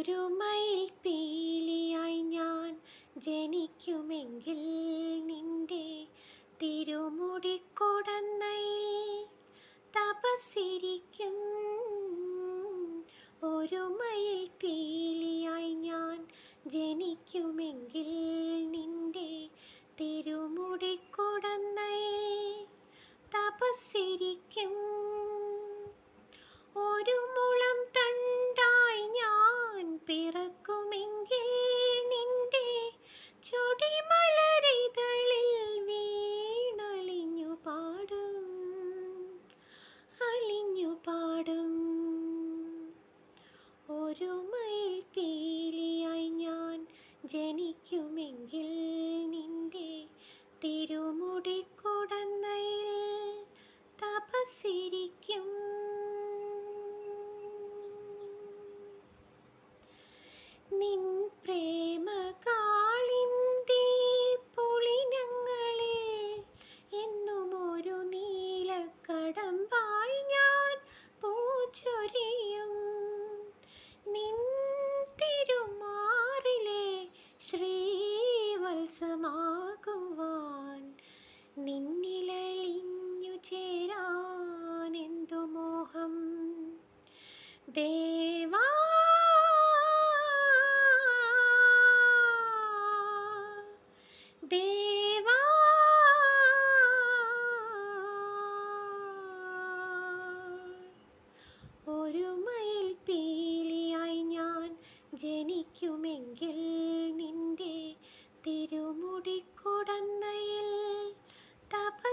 ഒരു മയിൽ പീലിയായി ഞാൻ ജനിക്കുമെങ്കിൽ നിന്റെ തിരുമുടി കൊടന്നയിൽ തപസ്സിരിക്കും. ഒരു മയിൽ പീലിയായി ഞാൻ ജനിക്കും சிறி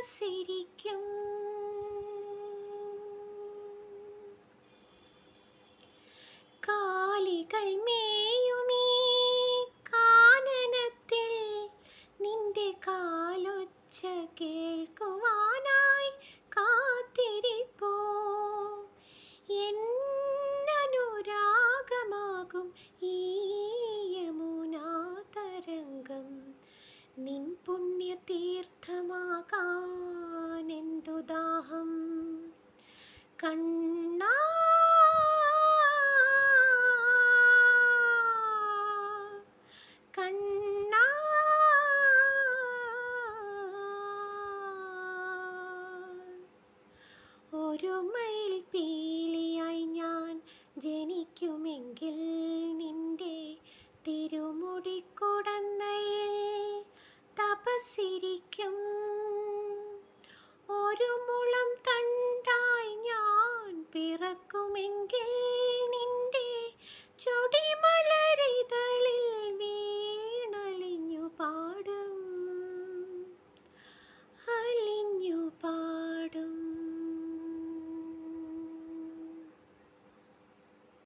മനസ്സിരിക്കും. കാലികൾ മേയുമേ കാനനത്തിൽ നിന്റെ കാലൊച്ച കേൾക്കുവാൻ കണ്ണ Cứu.